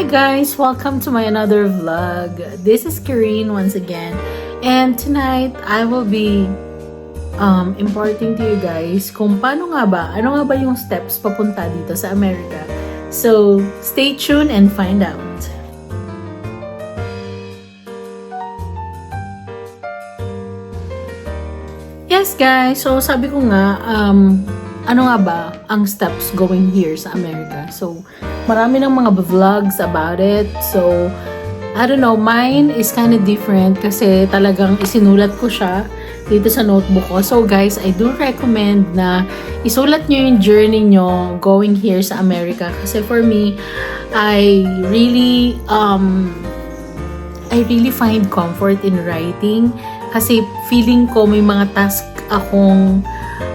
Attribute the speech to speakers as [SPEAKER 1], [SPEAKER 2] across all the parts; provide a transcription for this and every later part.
[SPEAKER 1] Hi guys, welcome to my another vlog. This is Karine once again, and tonight I will be um, imparting to you guys kung paano nga ba, ano nga ba yung steps papunta dito sa Amerika. So, stay tuned and find out. Yes guys, so sabi ko nga, um, ano nga ba ang steps going here sa Amerika? So, marami ng mga vlogs about it. So, I don't know, mine is kind of different kasi talagang isinulat ko siya dito sa notebook ko. So guys, I do recommend na isulat nyo yung journey nyo going here sa Amerika. Kasi for me, I really, um, I really find comfort in writing. Kasi feeling ko may mga task akong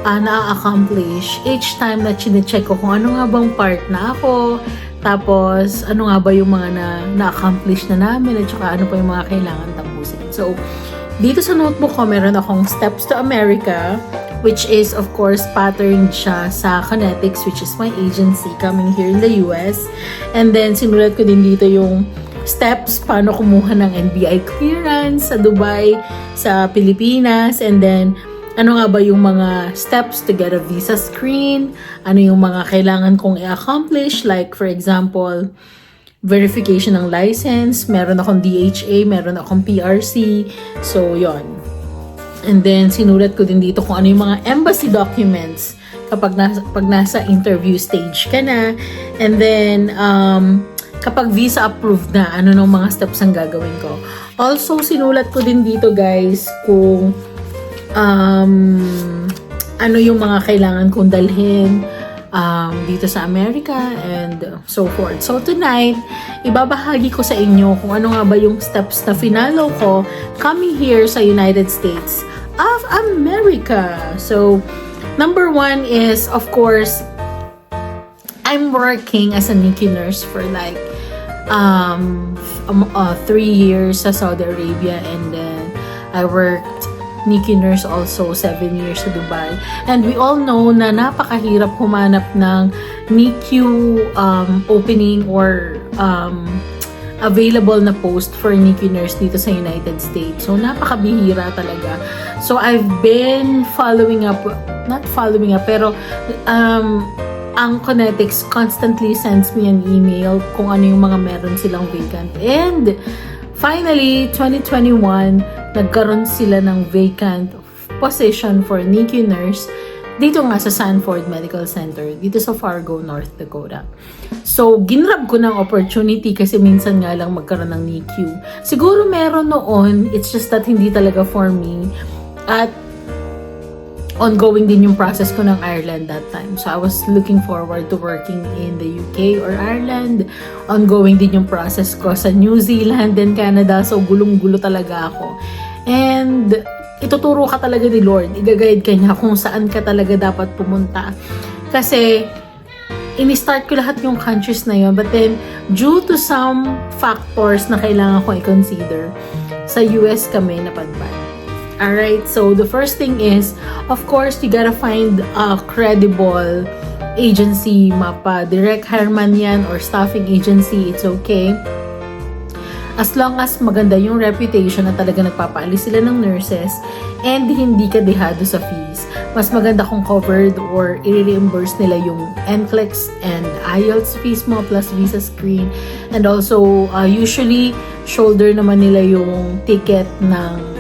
[SPEAKER 1] uh, na-accomplish each time na chinecheck ko kung ano nga bang part na ako, tapos ano nga ba yung mga na, na-accomplish na namin at saka ano pa yung mga kailangan tapusin. So, dito sa notebook ko, meron akong Steps to America, which is of course patterned siya sa Kinetics, which is my agency coming here in the US. And then, sinulat ko din dito yung steps, paano kumuha ng NBI clearance sa Dubai, sa Pilipinas, and then ano nga ba yung mga steps to get a visa screen, ano yung mga kailangan kong i-accomplish, like for example, verification ng license, meron akong DHA, meron akong PRC, so yon. And then, sinulat ko din dito kung ano yung mga embassy documents kapag nasa, pag nasa interview stage ka na. And then, um, kapag visa approved na, ano nung mga steps ang gagawin ko. Also, sinulat ko din dito guys kung um, ano yung mga kailangan kong dalhin um, dito sa Amerika and so forth. So tonight, ibabahagi ko sa inyo kung ano nga ba yung steps na finalo ko coming here sa United States of America. So, number one is, of course, I'm working as a NICU nurse for like um, um, uh, three years sa Saudi Arabia and then I worked NICU nurse also seven years sa Dubai. And we all know na napakahirap humanap ng NICU um, opening or um, available na post for NICU nurse dito sa United States. So, napakabihira talaga. So, I've been following up, not following up, pero um, ang Kinetics constantly sends me an email kung ano yung mga meron silang vacant. And finally, 2021, nagkaroon sila ng vacant position for NICU nurse dito nga sa Sanford Medical Center, dito sa Fargo, North Dakota. So, ginrab ko ng opportunity kasi minsan nga lang magkaroon ng NICU. Siguro meron noon, it's just that hindi talaga for me. At ongoing din yung process ko ng Ireland that time. So, I was looking forward to working in the UK or Ireland. Ongoing din yung process ko sa New Zealand and Canada. So, gulong-gulo talaga ako. And, ituturo ka talaga ni Lord. Igaguide ka niya kung saan ka talaga dapat pumunta. Kasi, ini-start ko lahat yung countries na yun. But then, due to some factors na kailangan ko i-consider, sa US kami napadpad. Alright, so the first thing is, of course, you gotta find a credible agency, mapa, direct hire man yan or staffing agency, it's okay. As long as maganda yung reputation na talaga nagpapaalis sila ng nurses and hindi ka dehado sa fees. Mas maganda kung covered or i-reimburse nila yung NCLEX and IELTS fees mo plus visa screen. And also, uh, usually, shoulder naman nila yung ticket ng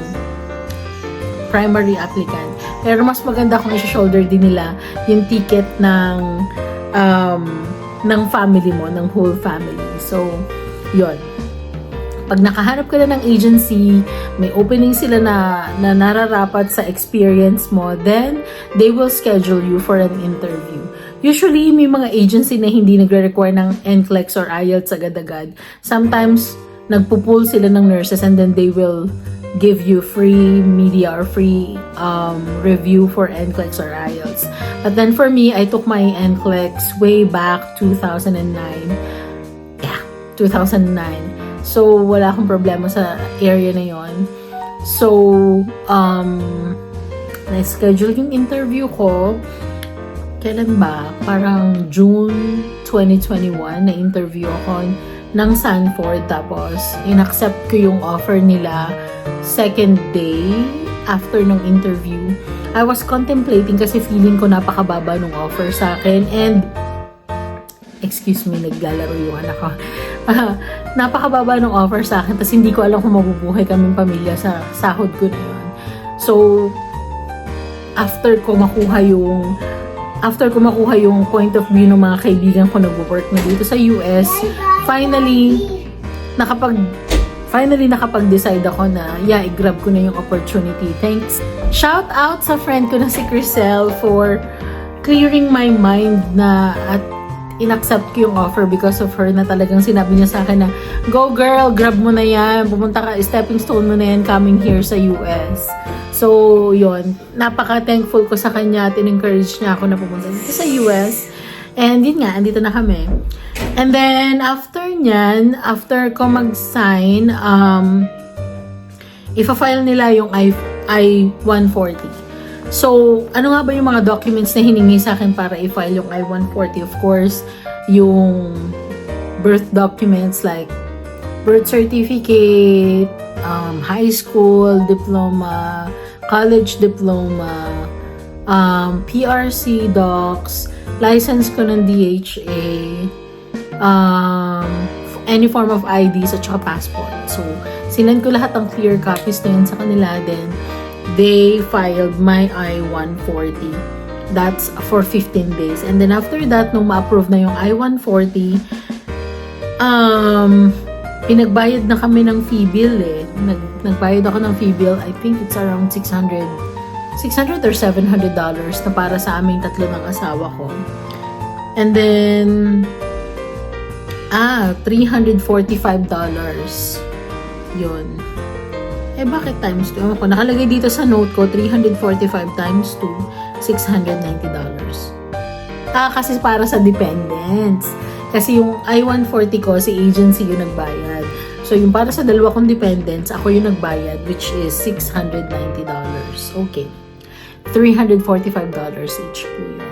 [SPEAKER 1] primary applicant. Pero mas maganda kung i-shoulder din nila yung ticket ng um, ng family mo, ng whole family. So, yon pag nakahanap ka na ng agency, may opening sila na, na nararapat sa experience mo, then they will schedule you for an interview. Usually, may mga agency na hindi nagre-require ng NCLEX or IELTS agad-agad. Sometimes, nagpo-pull sila ng nurses and then they will give you free media or free um, review for NCLEX or IELTS. But then for me, I took my NCLEX way back 2009. Yeah, 2009. So, wala akong problema sa area na yon. So, um, na-schedule yung interview ko. Kailan ba? Parang June 2021 na interview ako. ng Sanford. Tapos, inaccept ko yung offer nila second day after ng interview. I was contemplating kasi feeling ko napakababa nung offer sa akin and excuse me, naglalaro yung anak ko. Ah, napakababa ng offer sa akin tapos hindi ko alam kung mabubuhay kaming pamilya sa sahod ko na yun. So, after ko makuha yung after ko makuha yung point of view ng mga kaibigan ko nagwo-work na dito sa US, finally, nakapag finally nakapag-decide ako na yeah, i-grab ko na yung opportunity. Thanks. Shout out sa friend ko na si Crisel for clearing my mind na at inaccept ko yung offer because of her na talagang sinabi niya sa akin na go girl, grab mo na yan, pumunta ka, stepping stone mo na yan coming here sa US. So, yon napaka-thankful ko sa kanya at in-encourage niya ako na pumunta dito sa US. And yun nga, andito na kami. And then, after nyan, after ko mag-sign, um, ifa-file nila yung I, I-140. So, ano nga ba yung mga documents na hiningi sa akin para i-file yung I-140? Of course, yung birth documents like birth certificate, um, high school diploma, college diploma, um, PRC docs, license ko ng DHA, um, any form of IDs at saka passport. So, sinend ko lahat ng clear copies na yun sa kanila. Then, they filed my I-140. That's for 15 days. And then after that, nung ma-approve na yung I-140, um, pinagbayad na kami ng fee bill eh. Nag, nagbayad ako ng fee bill, I think it's around 600 600 or 700 dollars na para sa aming tatlo ng asawa ko. And then, ah, 345 dollars. Yun. Eh, bakit times 2? Ewan ko, nakalagay dito sa note ko, 345 times 2, $690. Ah, kasi para sa dependents. Kasi yung I-140 ko, si agency yung nagbayad. So, yung para sa dalawa kong dependents, ako yung nagbayad, which is $690. Okay. $345 each po yun.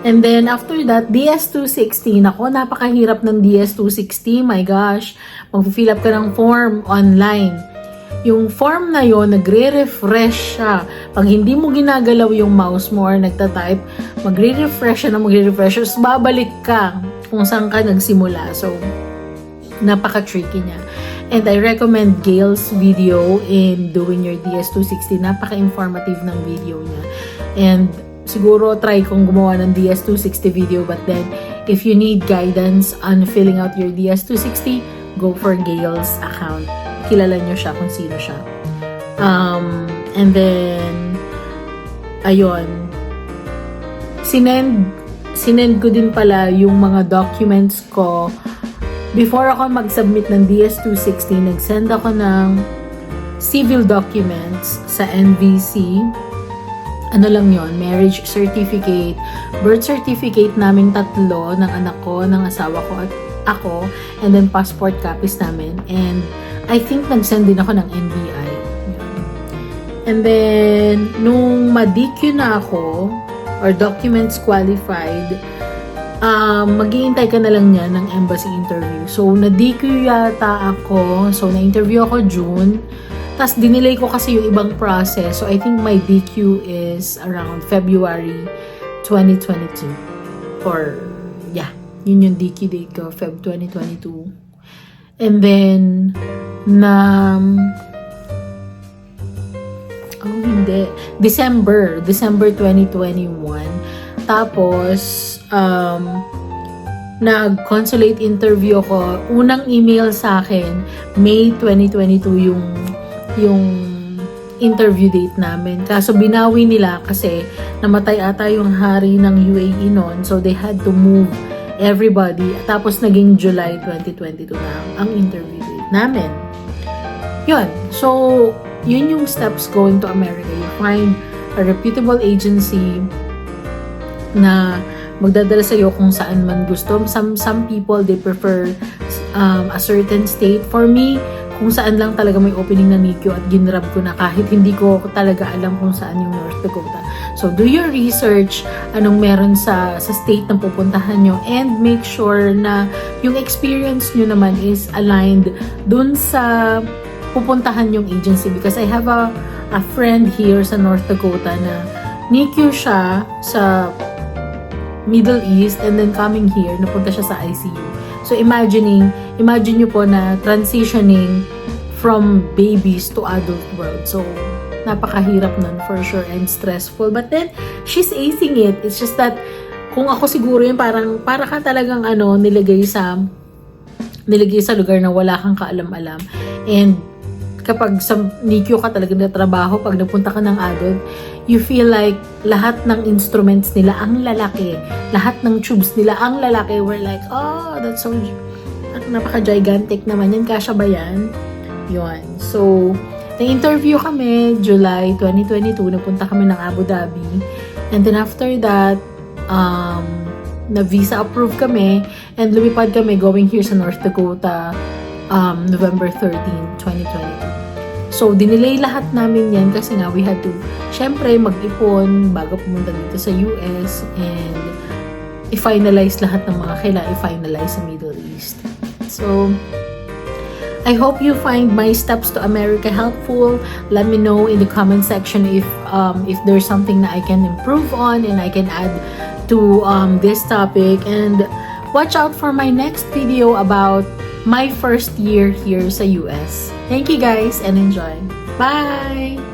[SPEAKER 1] And then, after that, DS260. Nako, napakahirap ng DS260. My gosh. Mag-fill up ka ng form online yung form na yon nagre-refresh siya. Pag hindi mo ginagalaw yung mouse mo or nagta-type, magre-refresh siya na magre-refresh. Tapos babalik ka kung saan ka nagsimula. So, napaka-tricky niya. And I recommend Gail's video in doing your DS260. Napaka-informative ng video niya. And siguro try kong gumawa ng DS260 video but then if you need guidance on filling out your DS260, go for Gail's account kilala nyo siya kung sino siya. Um, and then, ayun, sinend, sinend ko din pala yung mga documents ko. Before ako mag-submit ng DS-260, nag-send ako ng civil documents sa NVC. Ano lang yon marriage certificate, birth certificate namin tatlo ng anak ko, ng asawa ko at ako, and then passport copies namin. And I think nag-send din ako ng NBI. And then, nung ma-DQ na ako, or documents qualified, um, maghihintay ka na lang niya ng embassy interview. So, na-DQ yata ako. So, na-interview ako June. Tapos, dinelay ko kasi yung ibang process. So, I think my DQ is around February 2022. Or, yeah, yun yung DQ date ko, Feb 2022. And then, na oh hindi December December 2021 tapos um nag-consulate interview ako. Unang email sa akin May 2022 yung yung interview date namin. Kaso binawi nila kasi namatay ata yung hari ng UAE noon. So they had to move everybody. Tapos naging July 2022 na ang interview date namin. Yun. So, yun yung steps going to America. You find a reputable agency na magdadala sa'yo kung saan man gusto. Some, some people, they prefer um, a certain state. For me, kung saan lang talaga may opening na NICU at ginrab ko na kahit hindi ko talaga alam kung saan yung North Dakota. So, do your research, anong meron sa, sa state na pupuntahan nyo, and make sure na yung experience nyo naman is aligned dun sa pupuntahan yung agency. Because I have a, a friend here sa North Dakota na NICU siya sa Middle East and then coming here, napunta siya sa ICU. So, imagining, imagine nyo po na transitioning from babies to adult world. So, napakahirap nun for sure and stressful. But then, she's acing it. It's just that, kung ako siguro yun, parang, para ka talagang ano, nilagay sa, nilagay sa lugar na wala kang kaalam-alam. And, kapag sa NICU ka talaga na trabaho, pag napunta ka ng adult, you feel like lahat ng instruments nila ang lalaki. Lahat ng tubes nila ang lalaki. We're like, oh, that's so, napaka-gigantic naman yan. Kasha ba yan? Yun. So, na-interview kami July 2022. Napunta kami ng Abu Dhabi. And then after that, um, na visa approved kami and lumipad kami going here sa North Dakota um, November 13, 2022. So, dinelay lahat namin yan kasi nga we had to, syempre, mag-ipon bago pumunta dito sa US and i-finalize lahat ng mga kailangan i-finalize sa Middle East. So, I hope you find my steps to America helpful. Let me know in the comment section if um, if there's something that I can improve on and I can add to um, this topic. And watch out for my next video about my first year here sa US. Thank you guys and enjoy. Bye!